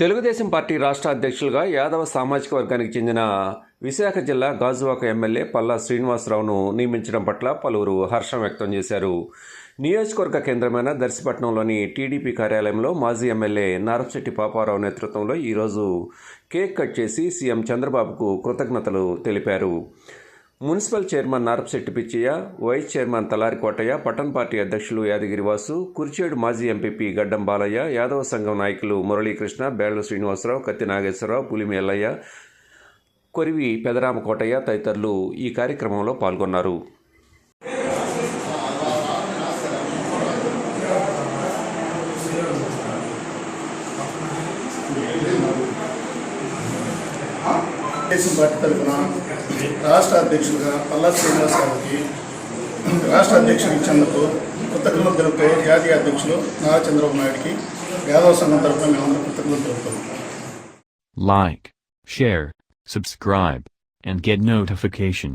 Telugu Desam party రాష్ట్ర అధ్యక్షులుగా యాదవ సామాజిక వర్గానికి చెందిన విశాఖ జిల్లా గాజువాక ఎమ్మెల్యే పల్లా శ్రీనివాసరావును నియమించడం పట్ల పలువురు హర్షం వ్యక్తం చేశారు. నియోజకవర్గ కేంద్రమైన దర్శిపట్నంలోని టీడీపీ కార్యాలయంలో మాజీ ఎమ్మెల్యే నారంశెట్టి పాపారావు నేతృత్వంలో ఈరోజు కేక్ కట్ చేసి సీఎం చంద్రబాబుకు కృతజ్ఞతలు తెలిపారు. Municipal chairman Narapasetti Pichaiah vice chairman Talari Kotaiah పట్టణ పార్టీ అధ్యక్షులు యాదగిరి వాసు కుర్చేడు మాజీ ఎంపీపీ గడ్డం బాలయ్య యాదవ సంఘం నాయకులు మురళీకృష్ణ బేళ్ళ శ్రీనివాసరావు కత్తి నాగేశ్వరరావు పులిమి ఎల్లయ్య కొరివి పెదరామ కోటయ్య తదితరులు ఈ కార్యక్రమంలో పాల్గొన్నారు. తెలుగుదేశం పార్టీ తరఫున రాష్ట్ర అధ్యక్షులుగా పల్లా శ్రీనివాస్ గారికి రాష్ట్ర అధ్యక్షుడు ఇచ్చేందుకు కృతజ్ఞతలు తెలుపుతూ జాతీయ అధ్యక్షులు నారా చంద్రబాబు నాయుడికి యాదవ సంఘం తరఫున మేమందరం కృతజ్ఞతలు తెలుపుతాం like share subscribe and get notification.